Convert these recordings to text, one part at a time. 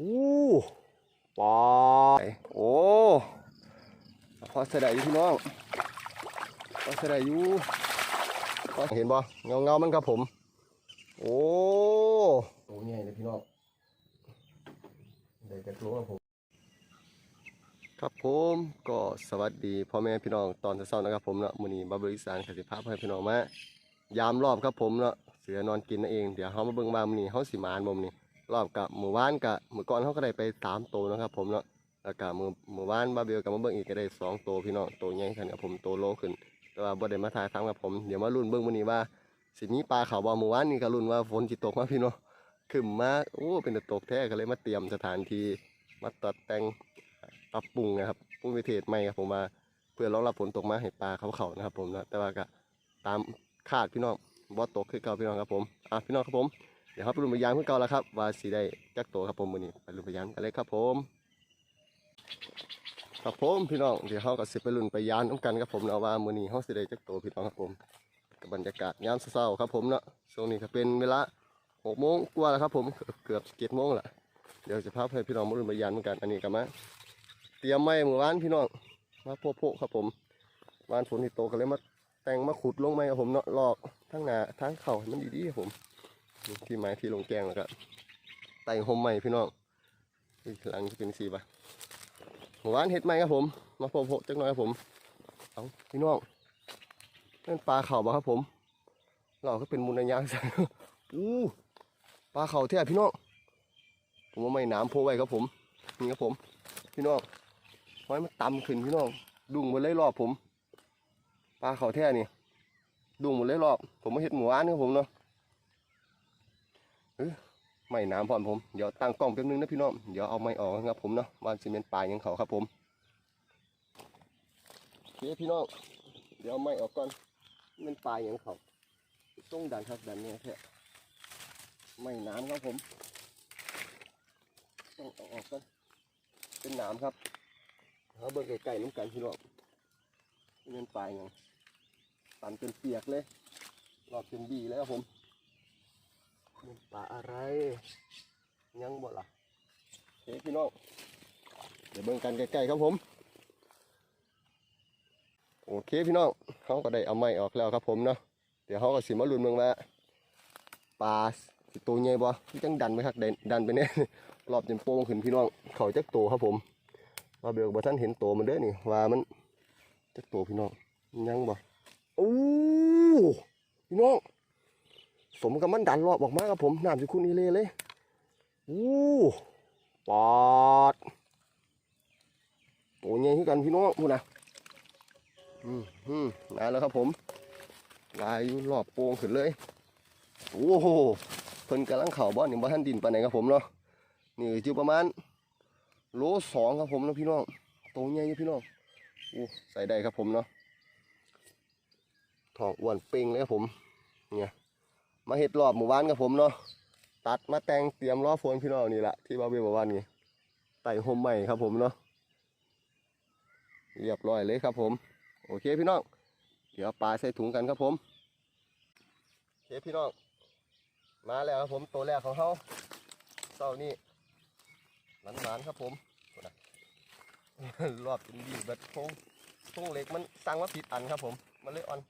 อู้ปอโอ้พอเสด็จอยู่พี่น้องพอเสด็จอยู่พอเห็นบ่เงาเงาๆมันครับผม โอ้โอ้ใหญ่เลยพี่น้องเดี๋ยวจะรู้ครับผมครับผมก็สวัสดีพ่อแม่พี่น้องตอนเช้าๆนะครับผมเนาะมื้อนี้บาเบอร์อีสานกสิภาพให้พี่น้องมายามรอบครับผมเนาะเสือนอนกินนั่นเองเดี๋ยวเฮามาเบิ่งว่ามื้อนี้เฮาสิมาอันบ่มื้อนี้ รอบกับหมื้อวานกับหมื้อก่อนเฮาก็ได้ไปสามโตวนะครับ ผมเนาะแล้วก็มื้อมื้อวานบาเบลก็มาเบิ่งอีกก็ได้สองโตวพี่น้องโตวใหญ่ขึ้นกับผมโตวโลขึ้น แต่ว่าบ่ได้มาถ่ายทำกับผมเดี๋ยวมาลุ้นเบิ่งมื้อนี้ว่า สิมีปลาเขาบ่หมื้อวานนี่ก็ลุ้นว่าฝนสิตกมาพี่น้องขึ้นมาโอ้เป็นต่ตกแท้ก็เลยมาเตรียมสถานที่มาตัดแต่งปรับปรุงนะครับปรุงวิเทศใหม่ครับผมมาเพื่อรองรับฝนตกมาให้ปลาเขาเขานะครับ ผมนะแต่ว่าก็ตามคาดพี่น้องบ่ตกคือเก่าพี่น้องครับผมอะพี่น้องครับผม เดี๋ยวครับไปลุ้นพยานเพื่เก่าแล้วครับว่าสีได้จักโตครับผมวันนี้ไปลุ้นพยานกันเลยครับผมครับผมพี่น้องเดี๋ยวเขาก็สิไปลุ้นพยานน้ำกันครับผมเนาะว่ามือนี้เขาสิได้จักโตพี่น้องครับผมกับบรรยากาศยามเช้าครับผมเนาะช่วงนี้ก็เป็นเวลาหกโมงกว่าแล้วครับผมเกือบเจ็ดโมงละเดี๋ยวจะพาให้พี่น้องมาลุ้นพยานเหมือนกันอันนี้ก็มาเตรียมไม้เมื่อวานพี่น้องมาโพะๆครับผมวานฝนที่โตก็เลยมาแต่งมาขุดลงไม้ครับผมเนาะลอกทั้งหน้าทั้งเข่าให้มันดีๆครับผม ที่ไม้ที่ลงแกงแล้วก็ไต่หมใหม่พี่น้องอีกหลังจะเป็นสีปะเมื่อวานเห็ดไม้ครับผม มาโพะๆจักหน่อยครับผม เอาพี่น้องนั่นปลาเข่าบ่ครับผมเราก็เป็นมูลนายางใส่อู้ปลาเข่าแท้พี่น้องผมว่าไม่น้ำโพไว้ครับผม นี่ครับผม พี่น้องหอยมันต่ำขึ้นพี่น้อง ดุงหมดเลยรอบผม ปลาเข่าแท้นี่ดุงหมดเลยรอบ ผมมาเห็ดหมูอ้านครับผมเนาะ ไม่น้ำพร้อมผม เดี๋ยวตั้งกล้องแป๊บนึงนะพี่น้อง เดี๋ยวเอาไม้ออกนะครับผมเนาะวานซีเมนต์ปลายยังเขาครับผมโอเคพี่น้อง เดี๋ยวไม้ออกก่อนมันปลายยังเขาต้องดันครับดันเนี่ยแค่ไม่น้ำครับผม ต้องอออกก่อนเป็นนามครับเขาเบิ่งไก่ๆน้ำกันพี่น้องเป็นปลายไงปั่นเป็นเปียกเลยรอบเป็นบีแล้วครับผม ป็นปลาอะไรยังบ่ล่ะโอเคพี่น้องเดี๋ยวเบิ่งกันใกล้ๆครับผม โอเคพี่น้องเขาก็ได้เอาไม้ออกแล้วครับผมเนาะเดี๋ยวเขาก็สิมาลุ้นเบิ่งว่าปลาสิตัวใหญ่บ่จังดันไปครับดันดันไปเนี่ยรอบจนโป่งขึ้นพี่น้องเขาจักโตครับผมว่าเบลบ่ท่านเห็นโตมันเด้อนี่ว่ามันจักโตพี่น้องยังบ่โอ้พี่น้อง สมกับมันดันรอบออกมาครับผมน้ำสิคุณอีเล่เลยโอ้ปอดโตใหญ่ขึ้นกันพี่น้องพูดนะอืมอืมนานแล้วครับผมลายอยู่รอบโป่งขึ้นเลยโอ้โหเพิ่นกำลังเข่าบ่อนี่บ่ท่านดินไปไหนครับผมเนาะนี่อยู่ประมาณโลสองครับผมนะพี่น้องโตใหญ่ยู่พี่น้องอู้ใส่ได้ครับผมเนาะทองอ้วนเป่งเลยครับผมเนี่ย มาเห็ดรอบหมู่บ้านครับผมเนาะตัดมาแต่งเตรียมล้อฝนพี่น้องนี่แหละที่บาเบบอกว่านี่ไต่โฮมใหม่ครับผมเนาะเรียบร้อยเลยครับผม โอเคพี่น้องเดี๋ยวปลาใส่ถุงกันครับผมโอเคพี่น้องมาแล้วครับผมตัวแรกของเขาเต้านี่หลานหลานๆครับผมรอบจนดีแบบโค้งโค้งเหล็กมันสั่งว่าผิดอันครับผม มันเลยอ่อน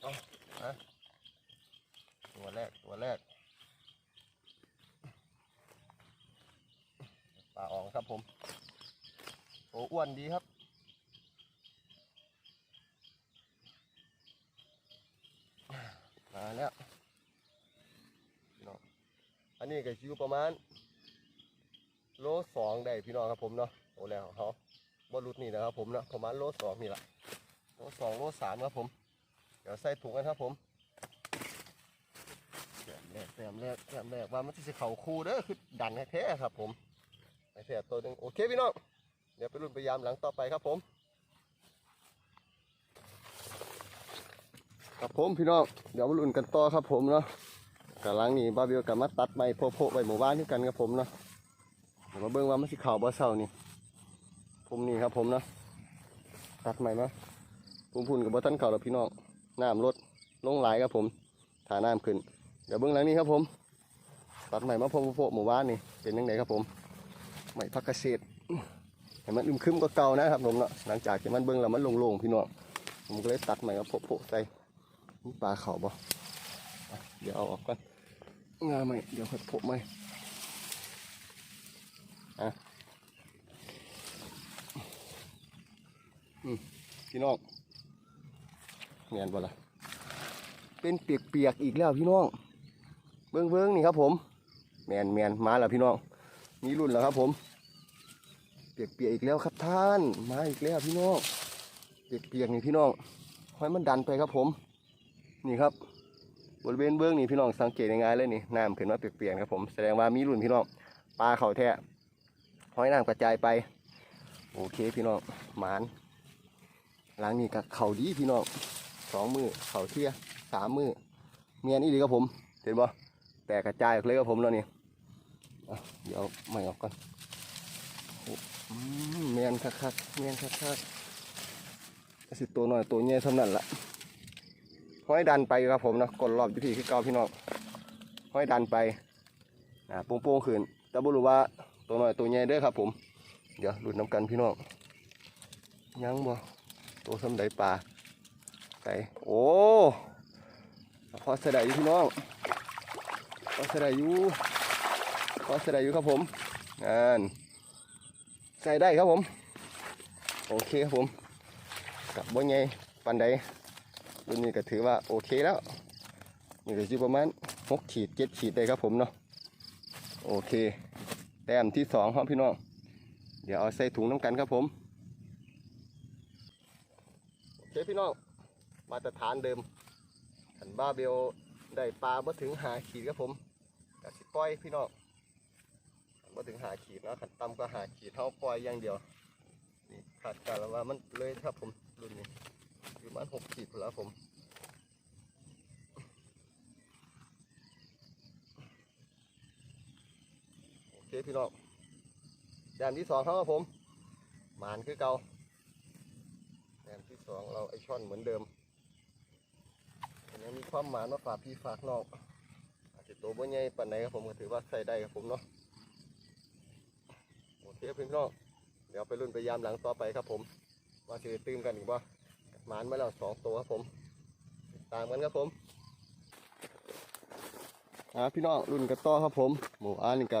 เอาฮะตัวแรก ตัวแรกปลาอ่องครับผมโอ้อ้วนดีครับ มาแล้วอันนี้ก็อยู่ประมาณ โลสองได้พี่น้องครับผมเนาะโอ้แล้วของเขาบรุษนี่นะครับผมเนาะประมาณโลสองนี่แหละโลสองโลสามครับผม เดี๋ยวใส่ถุงกันครับผมแต้มแรกแต้มแรกแต้มแรกว่ามันจะเข่าคู่เด้อคือดันแท้ครับผมไอ้แท้ตัวหนึงโอเคพี่น้อง เดี๋ยวไปรุ่นพยายามหลังต่อไปครับผม ครับผมพี่น้องเดี๋ยวมาลุ้นกันต่อครับผมเนาะกำลังนี่บาเบียวกับมาตัดไม้โพะๆไว้หมู่บ้านที่กันครับผมเนาะเดี๋ยวมาเบิ่งว่ามันสิเข่าวบ่เศร้านี่ผมนี่ครับผมเนาะตัดไม้มาพุ่มพุ่นกับบ่ทันเข่าแล้วพี่น้องน้ำลดลงหลายครับผมถ่าน้ำขึ้น เดี๋ยวเบิ่งหลังนี้ครับผม ตัดใหม่มาพบพบหมู่บ้านนี่เป็นยังไงครับผมใหม่พักเกษตร ห็นมันอึมครึมก็เก่านะครับผมเนาะหลังจากที่มันเบิ่งแล้วมันโล่งๆพี่น้องผมก็เลยตัดใหม่มาพบพบใส่นี่ปลาเขาบ่อะเดี๋ยวเอาออกก่อนงาใหม่เดี๋ยวค่อยพบใหม่อะพี่น้องเงียนบ่ล่ะเป็นเปียกๆอีกแล้วพี่น้อง เบิ้งเบิ้งนี่ครับผมแมนแมนมาแล้วพี่น้องมีรุ่นแล้วครับผม ปียกเปียกๆอีกแล้วครับท่าน มาอีกแล้วพี่น้อง เปียกเปียกๆนี่พี่น้องห้อยมันดันไปครับผม นี่ครับ บริเวณเบื้องนี่พี่น้องสังเกตง่ายๆเลยนี่น้ำขึ้นมาเปียกๆครับผมแสดงว่ามีรุ่นพี่น้องปลาเข่าแท้ห้อยน้ำกระจายไป โอเคพี่น้องหมานหลังนี้กับเข่าดีพี่น้องสองมือเข่าเทียสามมือเมียนอีดีครับผม เห็นบ่แตกกระจายออกเลยครับผมแล้วนี่เดี๋ยวไม่ออกก่อน เมียนคักๆเมียนคักๆสิตัวหน่อยตัวใหญ่สำนั่นละห้อยดันไปครับผมนะกดรอบอยู่ที่คือเกาพี่น้องห้อยดันไปอ่าโป่งๆขึ้นแต่บ่รู้ว่าตัวหน่อยตัวใหญ่เด้อครับ ผม เดี๋ยวหลุดน้ำกันพี่น้องยังบ่ตัวสำใดปลาใส่โอ้พอเสดายอยู่พี่น้องก็เสดายอยู่ก็เสดายอยู่ครับผมงาน ใส่ได้ครับผม โอเคครับผมกับบ่ไงปันใดรุ่นนี้ก็ถือว่าโอเคแล้วนี่ก็อยู่ประมาณหกขีดเจ็ดขีดได้ครับผมเนาะโอเค แต้มที่สองครับพี่น้องเดี๋ยวเอาใส่ถุงน้ำกันครับผมโอเคพี่น้องมาตรฐานเดิมขันบ้าเบลได้ปลาบ่ถึงหาขีดครับผมกะสิปล่อยพี่น้อง บ่ถึงหาขีดเนาะขันต่ำก็หาขีดเท่าปล่อยอย่างเดียวนี่ขาดการแล้วว่ามันเลยครับผมรุ่นนี้อยู่ประมาณหกขีดแล้วผมโอเคพี่น้องแดนที่สองครับผมหมานคือเก่าแดนที่สองเราไอช่อนเหมือนเดิมยังมีความหมายมาฝากพี่ฝากน้องอาจจะตัวบ่ใหญ่ปานใดครับผมก็ถือว่าใส่ได้ครับผมเนาะ โอเคพี่น้องเดี๋ยวไปรุ่นไปยามหลังต่อไปครับผมว่าจะตื่มกันอีกบ่หมานมาแล้วสองตัวครับผมตามกันครับผมอ่าพี่น้องรุ่นกระต้อครับผมหมูอ่านนี่กั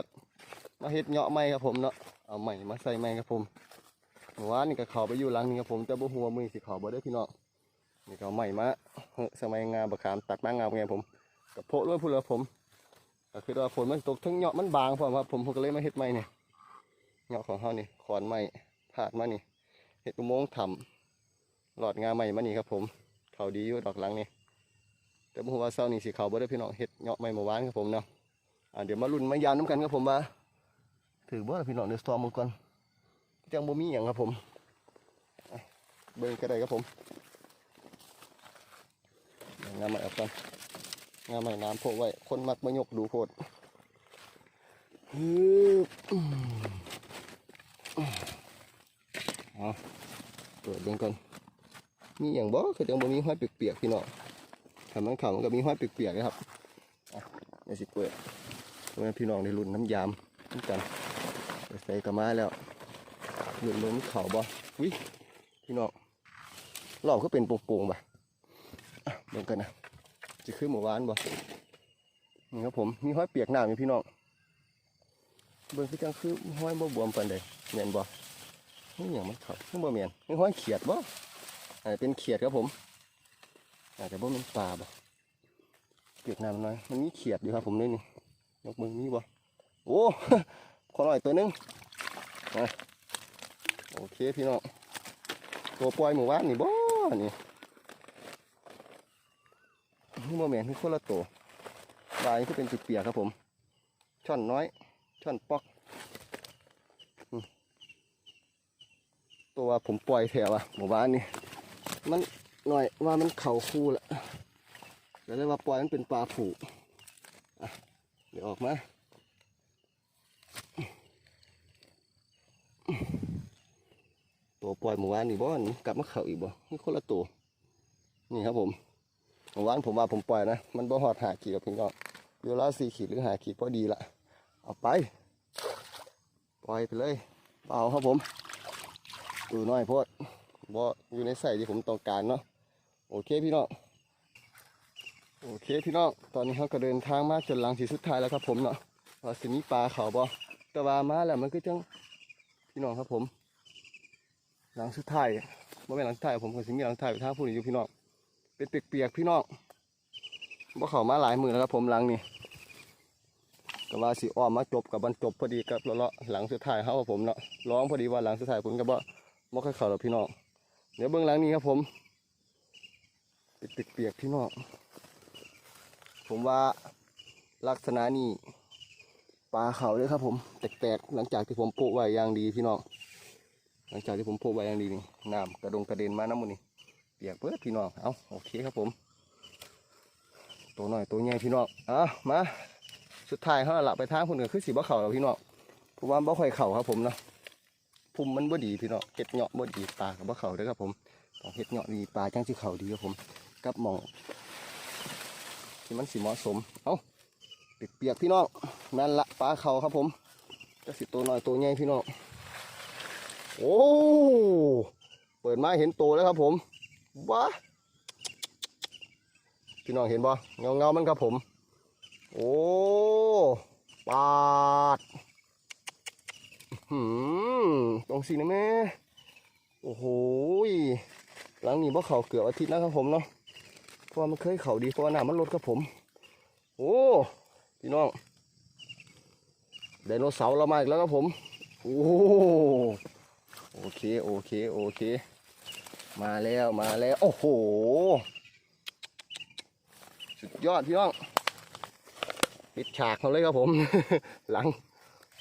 มาเฮ็ดเหาะไม้ครับผมเนาะเอาใหม่มาใส่ไม้ครับผมหมูอ่านนี่ก็เขาไปอยู่หลังนี่ครับผมแต่บ่หัวมือสิเขาบ่ได้พี่น้องนี่เอาใหม่มาเฮ้อสมัยงามบะขามตัดมางามไงผมกับโพด้วยพูดแล้วผมก็คือว่าฝนมันตกทั้งเหยาะมันบางพร้อมครับผมผมก็เลยมาเฮ็ดใหม่เนี่ย เหยาะของเฮานี่ขอนไม้พาดมานี่เฮ็ดอุโมงค์ถ้ำหลอดงาใหม่มานี่ครับผม เขาดีอยู่ดอกหลังนี่แต่บ่ฮู้ว่าเช้านี่สิเขาบ่ได้พี่น้องเฮ็ดเหยาะใหม่เมื่อวานครับผมเนาะอ่าเดี๋ยวมาลุ้นมายามน้ำกันครับผมว่าถือบ่ล่ะพี่น้องเดี๋ยวสตอมมันก่อนจังบ่มีหยังครับผมเบิ่งก็ได้ครับผมงามใหม่เอาก่อนงามใหม่น้ำโพกไว้คนมักมายกดูโพดฮึ เอาเปิดเบิ่งก่อนมีอย่างบ่คือจังบ่มีห้อยเปียกๆพี่น้องถ้ามันข่ามันก็มีห้อยเปียกๆนะครับเดี๋ยวสิเปิดเพื่อพี่น้องได้ลุ้นน้ำยามน้ำกันไปใส่กระมาแล้วลุ้นลมเข่าบ่วิพี่น้องรอบก็เป็นโป่งๆบ่เบิ่งกันนะจะขึ้นหมู่บ้านบ่นี่ครับผมมีห้อยเปียกหน้ามีพี่น้องเบิ่งคือจังคือห้อยบ่บวมปานใด แม่นบ่นี่หยังมันเขาคือบ่แม่นนี่ห้อยเขียดบ่อาจจะเป็นเขียดครับผม อาจจะบ่แม่นปลาบ่เปียกน้ำหน่อยมันมีเขียดอยู่ครับผมนี่นี่ยกมือมีบ่โอ้ขอหน่อยตัวหนึงอะโอเคพี่น้องตัวปล่อยหมู่บ้านนี่บ่นี่นี่โมเมนต์นี่คนละตัวลายที่เป็นจุดเปียกครับผม ช่อนน้อย ช่อนปอกอืม ตัวผมปล่อยแถวอะหมู่บ้านนี่มันหน่อยว่ามันเข่าคู่ละแล้วเลยว่าปล่อยมันเป็นปลาผูเดี๋ยวออกมาตัวปล่อยหมู่บ้านนี่บ่อนกลับมาเข่าอีกบ่นี่คนละตัวนี่ครับผมเมื่อวานผมว่าผมปล่อยนะมันบ่หอดหากี่กับพี่น้องไปเวลาสี่ขีดหรือหาขีดพอดีละเอาไป ปล่อยไปเลยเปล่าครับผม ดูน้อยโพดบ่อยู่ในใส่ที่ผมต้องการเนาะโอเคพี่น้องโอเคพี่น้องตอนนี้เขาก็เดินทางมาจนหลังสีสุดท้ายแล้วครับผมเนาะว่าสิมีปลาเขาบ่แต่ว่ามาแล้วมันก็จังพี่น้องครับผม หลังสุดท้ายบ่เป็นหลังสุดท้ายผมก็สิมีหลังสุดท้ายไปทางผู้นี้อยู่พี่น้องเป็นเปียกๆพี่น้องบ่เขามาหลายมือแล้วครับผมหลังนี่ก็ว่าสิอ้อมมาจบกับบรรจบพอดีกับเลาะๆหลังสุดท้ายเขากับผมเนาะร้องพอดีว่าหลังสุดท้ายผมก็บ่ บ่ค่อยเข้าหรอกพี่น้องเดี๋ยวเบื้องหลังนี้ครับผมเป็นเปียกๆพี่น้องผมว่าลักษณะนี้ปลาเขาเลยครับผมแตกๆหลังจากที่ผมโปะไว้อย่างดีพี่น้องหลังจากที่ผมโปะไว้อย่างดีนี่น้ำกระดงกระเด็นมาน้ำมันนี่เปียกเปิดพี่น้องเอาโอเคครับผมตัวหน่อยตัวใหญ่พี่น้องเอามาสุดท้ายเขาละไปทางคนอื่นคือสีบ่เข่าแล้วพี่น้องเพราะว่าบ่ค่อยเข่าครับผมเนาะ ภูมิมันบ่ดีพี่น้องเห็ดเหาะบ่ดีปลากับบ่เขาเด้อครับผมต้องเห็ดเหาะดีปลาจังสิเข่าดีครับผม กับหมองที่มันสิเหมาะสม เอ้าเปียกๆพี่น้องนั่นละปลาเข่าครับผมจะสิตัวน้อยตัวใหญ่พี่น้องโอ้เปิดมาเห็นตัวแล้วครับผมว้าพี่น้องเห็นบ่เงาเงามันครับผม โอ้ปาด หืมตรงสีนะแม่ โอ้โหหลังนี้บ่เข่าเกือบอาทิตย์นะครับผมเนาะ เพราะมันเคยเข่าดีเพราะว่าน้ำมันลดครับผม โอ้พี่น้องไดโนเสาร์เรามาอีกแล้วครับผม โอ้โอเคโอเคโอเค มาแล้วมาแล้ว โอ้โห สุดยอดพี่น้องปิดฉากเขาเลยครับผม หลัง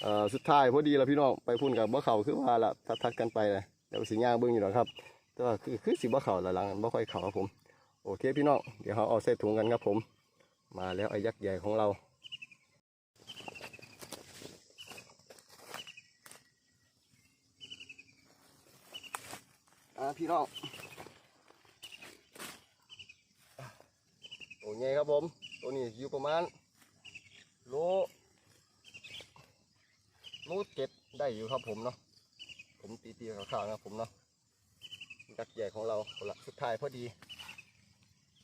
เอ่อสุดท้ายพอดีแล้วพี่น้องไปพุ่นกับบ่เข่าคือว่าละทักทักกันไปเลยเดี๋ยวสิย่างเบิ้งอยู่หรอกครับแต่ว่าคือคือสิบ่เข่าละหลังบ่ค่อยเข่าครับผมโอเคพี่น้องเดี๋ยวเราเอาใส่ถุงกันครับผม มาแล้วไอ้ยักษ์ใหญ่ของเราอ่าพี่น้องตัวใหญ่ครับผม ตัวนี้อยู่ประมาณโลโล เจ็ดได้อยู่ครับผมเนาะผมตีตีข่าวๆนะผมเนาะยักษ์ใหญ่ของเราละสุดท้ายพอดี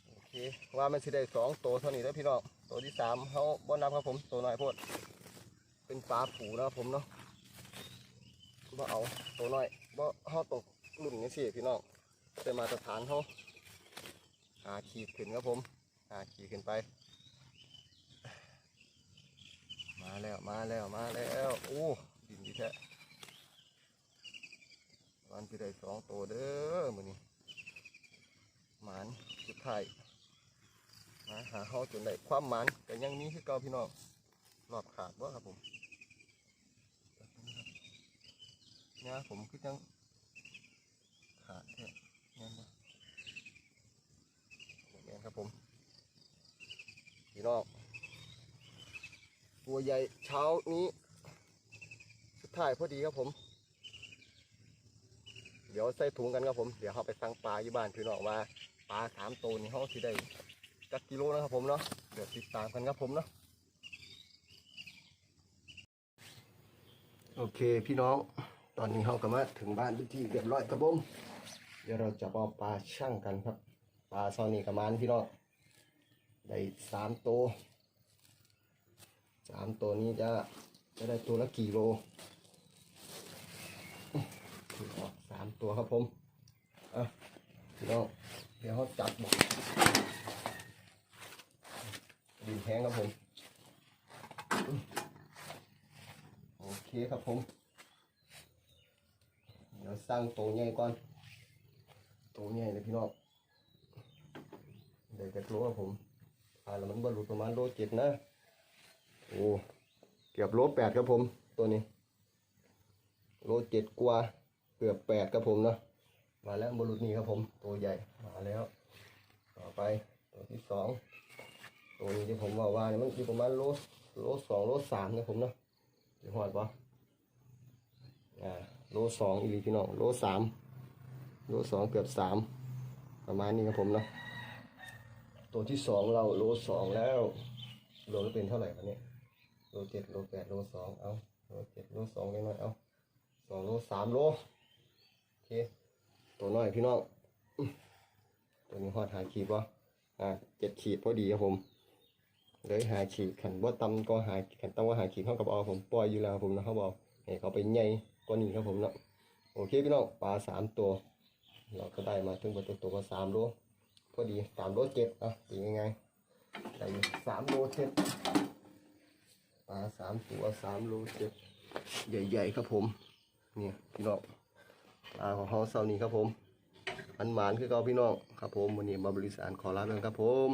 โอเคว่ามันสิได้สองตัวเท่านี้แล้วพี่น้องตัวที่สามเขาบ่นับครับผมตัวน้อยโพดเป็นปลาผูนะครับผมเนาะบ่เอาตัวน้อยบ่เขาตกรุ่นนี้สิพี่น้องแต่มาตรฐานเขาหาขีดขึ้นครับผมหาขีดขึ้นไป มาแล้วมาแล้วมาแล้วโอ้ดินดีแท้วันที่ได้สองตัวเด้อมือนี้หมานสุดท้ายมาหาเขาจนได้ความหมานแต่ยังมีคือเก่าพี่น้องรอบขาดว่ครับผมเนี่ยผมคือจังขาดแท้เนี่ยบ่เนี่ยครับผมพี่น้อง ตัวใหญ่เช้านี้สุดท้ายพอดีครับผม เดี๋ยวใส่ถุงกันครับผม เดี๋ยวเราไปสั่งปลาอยู่บ้านพี่น้องว่าปลาสามตัวนี้เขาที่ได้จักกิโลนะครับผมเนาะ เดี๋ยวติดตามกันครับผมเนาะ โอเคพี่น้อง ตอนนี้เราก็มาถึงบ้านเป็นที่เรียบร้อยครับผม เดี๋ยวเราจะเอาปลาช่างกันครับ ปลาซอนี่กับมันพี่น้อง ได้สามตัว สามตัวนี้จะจะได้ตัวละกี่โลถือออกสามตัวครับผมอะพี่น้องเดี๋ยวเขาจับบอกดินแห้งครับผม โอเคครับผม เดี๋ยวสร้างตัวใหญ่ก่อน ตัวใหญ่เลยพี่น้องเดี๋ยวจะรู้ว่าผมอ่าแล้วมันบรรลุประมาณโลเจ็ดนะ โอ้เกือบโลแปดครับผม ตัวนี้ โลเจ็ดกว่าเกือบแปดครับผมเนาะมาแล้วบรุษนี้ครับผม ตัวใหญ่มาแล้ว ต่อไปตัวที่สองตัวนี้ที่ผมว่าว่าเนี่ยมันอยู่ประมาณโลโลสองโลสามนะผมเนาะจะหอดปะอ่าโลสองอีกพี่น้องโลสามโลสองเกือบสามประมาณนี้ครับผมเนาะตัวที่สองเราโลสองแล้วโลละเป็นเท่าไหร่ครับเนี่ย โลเจ็ดโลแปดโลสองเอาโลเจ็ดโลสองยังไงเอาสองโลสามโลโอเคตัวน้อยพี่น้องตัวนี้หอดหาขีดวะอ่าเจ็ดขีดพอดีครับผมเลยหาขีดขันบ่ตำก็หาขันตำว่าหาขีดเท่ากับเอาผมปล่อยอยู่แล้วผมนะครับอกให้เขาไปใหญ่กว่านี้ครับผมเนาะโอเคพี่น้องปลาสามตัว เราก็ได้มาถึงประตัวตัวก็สามโลพอดีสามโลเจ็ดอะตียังไงได้สามโลเจ็ดาสามตัวสามโลเจ็ดใหญ่ๆครับผม เนี่ยพี่น้องปลาของเขาเซานี้ครับผมอันหมานคือเก่าพี่น้องครับผมวันนี้มาบริสารขอลาเรื่องครับผม